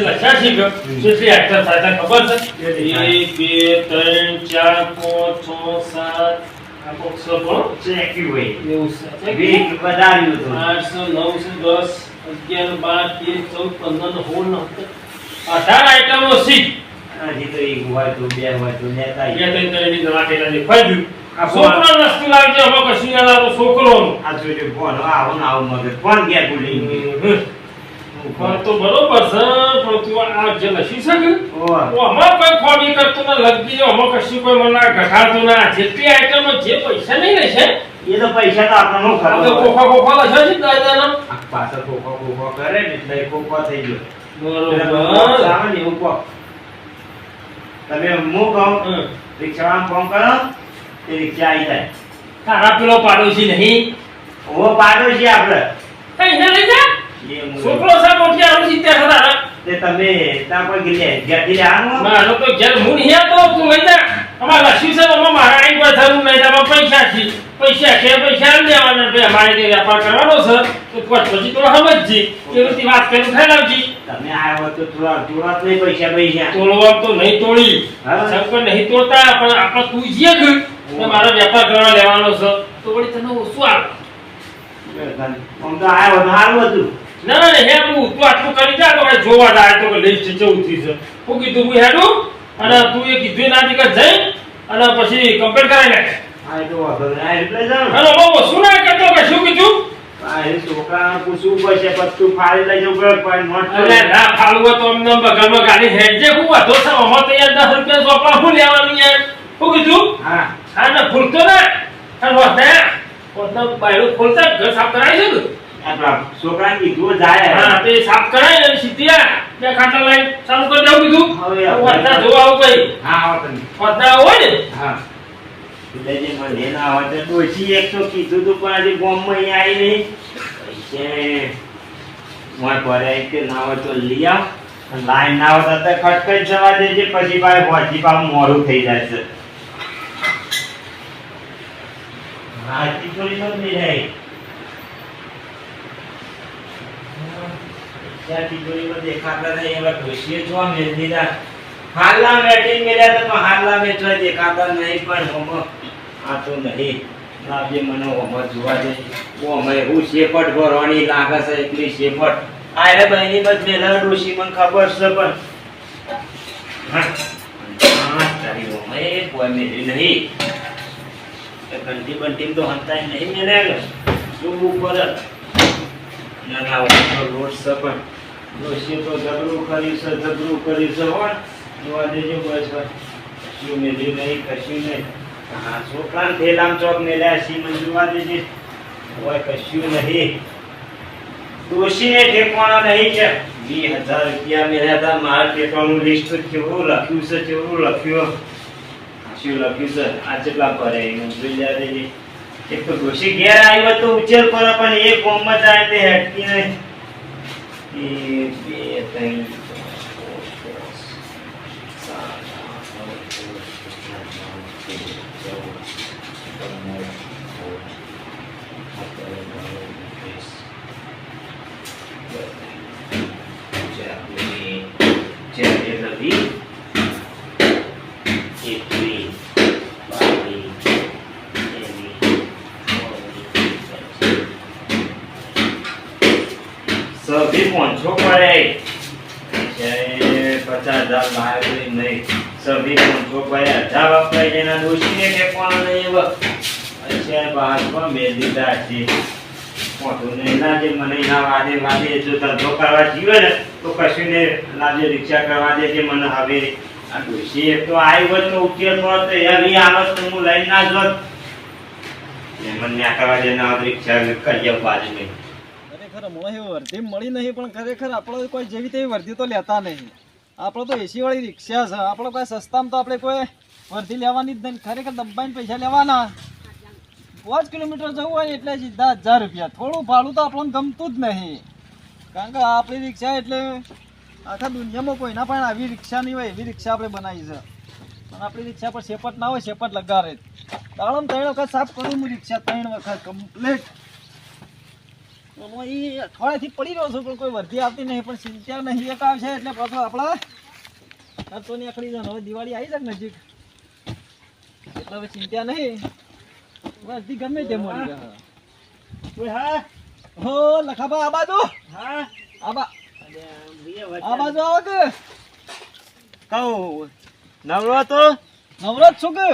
લખ્યા છે કે કેટલી આઈટમ થાય ખબર છે? એક બે ત્રણ ચાર પાંચ છ સાત આ બોક્સ ભણો ચેક્યું હોય. એવું છે. વીક વધાર્યું હતું. આઠસો નવસો દસ અગિયાર બાર તેર ચૌદ પંદર અઢાર આઈટમો સી હજી તો એક હોય તો બે હોય તો લેતા બે. ત્રણ ત્રણની છોકરો વસ્તુ લાવજે અમે કશું ના લાવો છોકરોનું આ જોજો ફોન આવો ના આવો મગજ ફોન ગયા. ભૂલી તો બરોબર છે પણ તું આ જે લસી છે કે? અમાર કોઈ ખોબી કરતો ના લગતી જો અમાર કશું કોઈ મને ઘટાડતો ના. જેટલી આઈટમો જે પૈસા નહીં રહેશે એ તો પૈસા તો આપણને નો તો કોફા કોફા લખ્યા છે દાદાના આ પાછળ કોફા કોકો કરે ને એટલે કોફા થઈ ગયો. બરોબર. એટલે એવું કહો. તમે મો કહું રિક્ષામાં ફોન કરો તે રિક્ષા આવી જાય. તારા પેલો પાડોશી નહીં. ઓ પાડોશી આપણે કઈ ના લઈ છોકરો આવું તે તમે ત્યાં કોઈ ગિલે ઘેરથી લેવાનું મારો તો ઘેર હું તું જા અમારે છે અમારે પૈસા છે પૈસા છે. પૈસા તે વેપાર કરવાનો છે તો પોત પછી તો સમજજી. એવી વાત કરીને ખાઈ લાવજી તમે આવ્યો તો થોડા થોડા નહીં પૈસા પૈસા. તોડવા તો નહીં તોડી. હા. શંકર નહીં તોડતા પણ આપણે તું કે મારો વેપાર કરવા લેવાનો છે. તો વળી તને ઓછું આવે. આમ તો આવ્યો સારું હતું. ના ના હે હું તું આટલું કરી જા તો જોવા જાય તો લિસ્ટ ચૌદથી છે હું કીધું હું હેડું અને તું એ કીધું ના દીકર જઈ અને પછી કમ્પ્લેટ કરાવી નાખ આ તો વાંધો નહીં. આ એટલે જાઉં. અને બહુ શું ના કરતો કે શું કીધું? આ પૂછવું પડશે પછી તું ફાડી લઈ જવું પડે પણ નોટ અરે ના ફાળવું તો અમને બગલમાં ગાડી હેડજે. હું વાંધો છે અમારે તો યાર દસ રૂપિયા ચોપડા શું લેવાની યાર શું કીધું? હા. હા ને ફૂલતો ને. અને વાંધા ઘર સાફ કરાવી છે ને કીધું જાય. હા તે સાફ કરાય ને સીધી બે ખાટા લાઈન ચાલુ કરી દેવું કીધું. હવે આપણે- જોવા આવું કઈ. હા આવો તમે. વાંધા હોય ને. હા. એટલે મને લઈને આવે તો ડોશી એક તો કીધું તું પણ હજી ગામમાં અહીંયા આવી નહીં. પૈસે મોય પડે કે ના હોય તો લઈ આવ. લાઈન ના હોય તો ખટખટ જવા દેજે પછી ભાઈ પાછું મોડું થઈ જાય છે. હા તિજોરી તો નહીં ત્યાં તિજોરીમાં દેખાતા નહીં, એવા ડોશીએ જોવા મેળ દીધા. હાલના મેટિંગ મેલ્યા તો હાલના મેચ દેખાતા નહીં, પણ હોમો આ તો નહીં. લાવજે મને હોમો જોવા દે. અમે હું શેપટ ભરવાની લાગે છે એટલી શેપટ. આરે બહેની બસ મેલા ડોશી, મને ખબર છે પણ. હા. તારી હોમે કોઈ નહીં. તો હંતાય નહીં મેલે શું ઉપર? ના ના ઓછો લોટ છે તો કર્યું છે જબરું કર્યું છે જોવા દેજો બસ બસ. કશું મેલ્યું નહીં, કશું નહીં. હા, છોકરાને થેલામ ચોક મેળ્યા છે મને જોવા દેજે હોય કશું નહીં. ડોશીને ઠેકવાનો નહીં છે. વીસ હજાર રૂપિયા મેળ્યા હતા. મારા ઠેકવાનું લિસ્ટ કેવું લખ્યું છે, કેવું લખ્યું? શું લખ્યું છે? આ કેટલા ભરે? એ મને જોઈ એક તો ડોશી ઘેર આવ્યો તો ઉછેર કરો, પણ એ ગોમમાં જાય તે હેટકી નહીં. એક બે ત્રણ ચાર, પાંચ, છ, સાત, આઠ, નવ, દસ, અગિયાર, બાર, તેર, ચૌદ, પંદર, સોળ, સત્તર, અઢાર, ઓગણીસ, બત્રીસ, ચાર, બે, ચાર એટલે વીસ, એકવીસ, બાવીસ, ત્રેવીસ, ચોવીસ, પચીસ, સભી પાંચસો પડે. પચાસ હજાર બહાર નહીં. પાંચસો પડે. હજાર ના વાદે વાદે જો ધંધો કરવા જીવે ને, તો કશું ને લાગે રિક્ષા કરવા દે છે મને હવે આ દોષી એક તો આવી વત નો ઉકેલ મળત તો એવી હું લઈને ના જોત એ મને કરવા દે ના રિક્ષા કરી બાજુ નહીં ખરેખર હમણાં એ વર્ધી મળી નહીં, પણ ખરેખર આપણે કોઈ જેવી તેવી વર્ધી તો લેતા નહીં. આપણે તો એસીવાળી રિક્ષા છે, આપણે કોઈ સસ્તામાં તો આપણે કોઈ વર્ધી લેવાની જ નહીં, ખરેખર દબાઈને પૈસા લેવાના. પાંચ કિલોમીટર જવું હોય એટલે સીધા હજાર રૂપિયા. થોડું ભાડું તો આપણને ગમતું જ નહીં. કારણ કે આપણી રિક્ષા એટલે આખા દુનિયામાં કોઈના પણ આવી રિક્ષા નહીં હોય, એવી રિક્ષા આપણે બનાવી છે. અને આપણી રિક્ષા પર શેપટ ના હોય, શેપટ લગાડે. દાડમ ત્રણ વખત સાફ કરું રિક્ષા ત્રણ વખત કમ્પ્લીટ અઠવાડિયાથી પડી રહ્યો છું પણ કોઈ વર્ધી આવતી નહીં પણ સિત્તેર નહીં એક આવશે એટલે પાછો આપણા ખર્ચો નીકળી જાય હવે દિવાળી આવી જાય નજીક. એટલે હવે ચિંતા નહીં. વર્ધી ગમે તે મળી હા. હો. લખાબા આ બાજુ. હા. આ બા અરે, ભૈયા વચ્ચે- આ બાજુ આવો કે. કહું નવરો તો નવરો છું કે.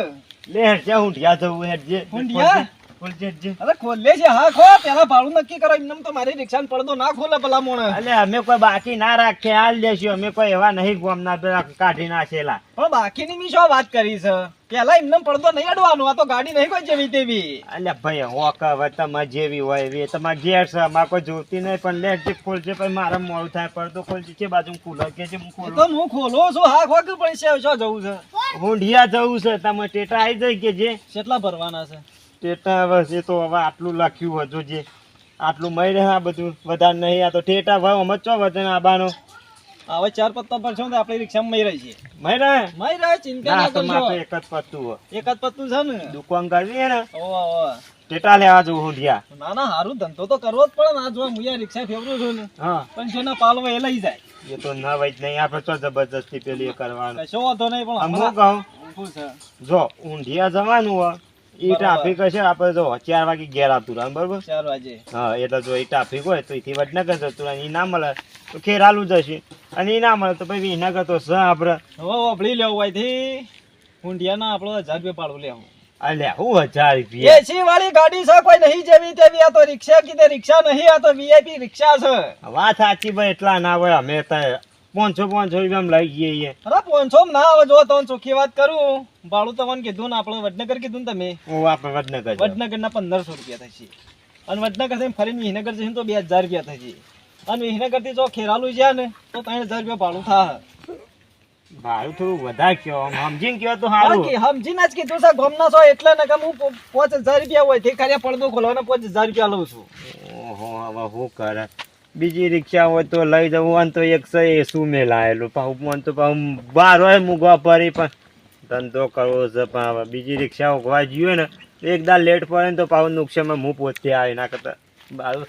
લે હેડ જા ઊંઢિયા જવું હેડ જે ઊંઢિયા? ખોલજે જે અરે ખોલે છે હા ખો પેલા ભાડું નક્કી કરો. એમને તો મારી રિક્ષાનો પડદો ના ખોલે ભલા મોણે. અલે અમે કોઈ બાકી ના રાખીએ. હાલ લેશું અમે કોઈ એવા નહીં ગોમના પેલા કાઢી નાખેલા. પણ બાકીની મી શું વાત કરી છે? પેલા એમને પડદો નહીં અડવાનો. આ તો ગાડી નહીં કોઈ જેવી તેવી. અલ્યા ભાઈ હોક હવે તમારે જેવી હોય એવી. તમારે ઘેર છે. અમારે કોઈ જોતી નહીં. પણ લે જે ખોલજે. પછી મારે મોડું થાય. પડદો ખોલજે. કે બાજુ ખુલો કે છે હું ખોલો. તો હું ખોલો છું. હા ખો કે પૈસા શું જવું છે. ઊંઢિયા જવું છે. તમે ટેટા આવી જાય કે જે? કેટલા ભરવાના છે? ટેટા હવે તો હવે આટલું લખ્યું હજુ જે આટલું મળી રહે આ બધું વધારે નહીં આ તો ટેટા ભાવ અમે ચો વજન આબાનો? હવે ચાર પત્તા પર છો ને આપણી રિક્ષામાં મઈ રહી છે. મળી રહે? મઈ રહે ચિંતા ના કરજો. એક જ પત્તું હોય. એક જ પત્તું છે ને? દુકાન કરવી ને? ઓવા ટેટા લેવા જવું ઊંઢિયા ના ના હારું ધંધો તો કરવો જ પડે ને. આ જો હું યાર રિક્ષા ફેવરું છું ને હા. પણ છે ના પાલવા એ લઈ જાય. એ તો ના વઈ નહીં આપણે તો જબરજસ્તી પેલી કરવાનું. કશો વાંધો નહીં પણ હું કહું? જો ઊંધિયા જવાનું હોય. એ ટ્રાફિક હશે આપણે જો ચાર વાગે ઘેર આવતું રહે બરોબર? ચાર વાગે. હા એટલે જો એ ટ્રાફિક હોય તો એથી વડનગર જતું રહે ના મળે તો ખેરાલુ જશે. અને એ ના મળે તો પછી વિનગર તો સ આપણે. હવે વભળી લેવું હોયથી ઊંઢિયાના આપણો હજાર રૂપિયા લેવું અલ્યા હું હજાર રૂપિયા? એસી વાળી ગાડી છે કોઈ નહીં જેવી તેવી આ તો રિક્ષા કીધે રિક્ષા નહીં આ તો વીઆઈપી રિક્ષા છે. વાત સાચી ભાઈ એટલા ના હોય અમે તો પાંચસો પાંચસો રૂપિયા લઈ જઈએ. અરે પોનસો ના આવે જો તમને ચોખ્ખી વાત કરું. ભાડું તમને કીધું ને આપણે વડનગર કીધું ને તમે. હું આપણે વડનગર વડનગર ના પંદરસો રૂપિયા થશે. અને વડનગર થઈને ફરીને વિહનગર જશે તો બે હજાર રૂપિયા થશે. અને વિહનગરથી જો ખેરાલું જ્યાં ને તો ત્રણ હજાર રૂપિયા ભાડું થાય. ભાડું થોડું વધારે કયો સમજીને કયો તો સારું. સમજીને જ કીધું છે ગમના છો એટલે ને કે હું પાંચ હજાર રૂપિયા હોય તે ખાલી પડદો ખોલવાના પાંચ હજાર રૂપિયા લઉં છું. ઓહો હવે શું કરે બીજી રિક્ષા હોય તો લઈ જવું અને તો એકસો એસું મેં લાયેલું. પાછું મને તો પાછું બાર હોય મૂકવા પડી પણ ધંધો કરવો છે પણ બીજી રિક્ષા ઉગવા જોઈએ ને તો એક દાર લેટ પડે ને તો પાછું નુકસાનમાં હું પોતે આવે ના કરતા. બારું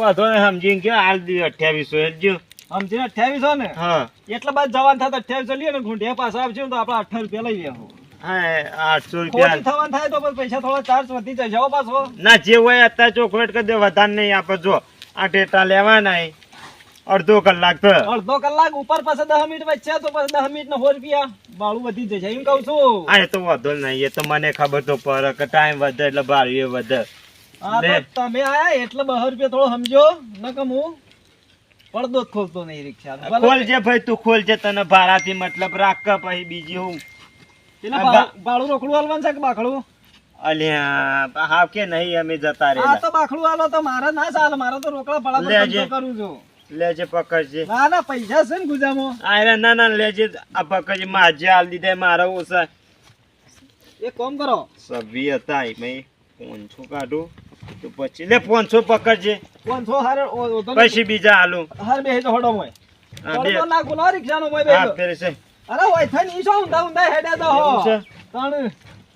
વાંધો ને સમજીને કયો હાલ દી અઠ્યાવીસો એ જ સમજીને અઠ્યાવીસો ને? હા. એટલા બાદ જવાન થાય તો અઠ્યાવીસો લઈએ ને ઘૂંટે પાછા આવજો ને તો આપણે અઠાર રૂપિયા લઈ લેવું. હા આઠસો રૂપિયા. થવાનું થાય તો પૈસા થોડા ચાર્જ વધી જાય જવા પાછો. ના જે હોય અત્યારે ચોકલેટ કરી દે વધારે નહીં આપે જો. આ ડેટા લેવાના અડધો કલાક તો. અડધો કલાક ઉપર પાસે દસ મિનિટ વચ્ચે તો પછી દસ મિનિટ સો રૂપિયા. ભાડું વધી જશે એમ કઉ છું. આ એ તો વાંધો નહીં એ તો મને ખબર તો કે ટાઈમ વધે એટલે ભાડું એ વધે તમે આયા એટલે બસો રૂપિયા થોડો સમજો. નકમ હું પડદો જ ખોલતો નહીં રિક્ષા ખોલજે ભાઈ તું ખોલજે તને ભાડાથી મતલબ રાખ પછી બીજી હું. ભાડું રોકડું હાલવાનું છે કે બાખડું? અલ્યા હાવ કે નહીં અમે જતા આ રહેલા. તો બાખડું હાલો તો મારે ના ચાલે મારે તો રોકડા પડા પર. કરું છું. લેજે પકડજે. ના ના પૈસા છે ને ગુજામાં. આ રે ના ના લેજે. આ પકડજે. માજે આલ દીધા મારા ઓછા. એક કામ કરો. સભી હતા મેં પોનસો કાઢું. તો પછી લે પોનસો પકડજે. પાંચસો હારે પછી બીજા હાલું. હાર બે તો હડો મોય. હા, ના ખોલો રિક્ષાનો મોય બે હા ફેર છે. અરે ને શું ઊંધા ઊંધા હેડે તો હો. એવું છે? તાણ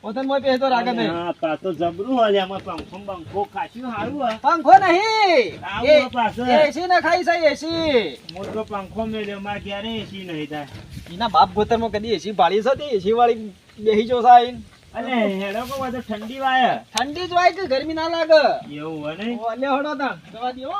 ઓતન મોય પેહતો રાગે નહીં. હા, તા તો જબરું હાલે એમાં પંખો બંખો ખાશ્યું હારું હા પંખો નહીં. આવું પાછળ. એસી ના ખાઈ છે એસી મોટો પંખો મેલ્યો મારે ક્યારે એસી નહીં થાય. એના બાપ ગોતરમાં કદી એસી ભાળી છે તે? એસી વાળી બેહી જો સાઈન અલે હેડો કો બધો ઠંડી વાય. ઠંડી જ વાય કે ગરમી ના લાગે? એવું હે ને ઓલે હડો તા દવા દીવો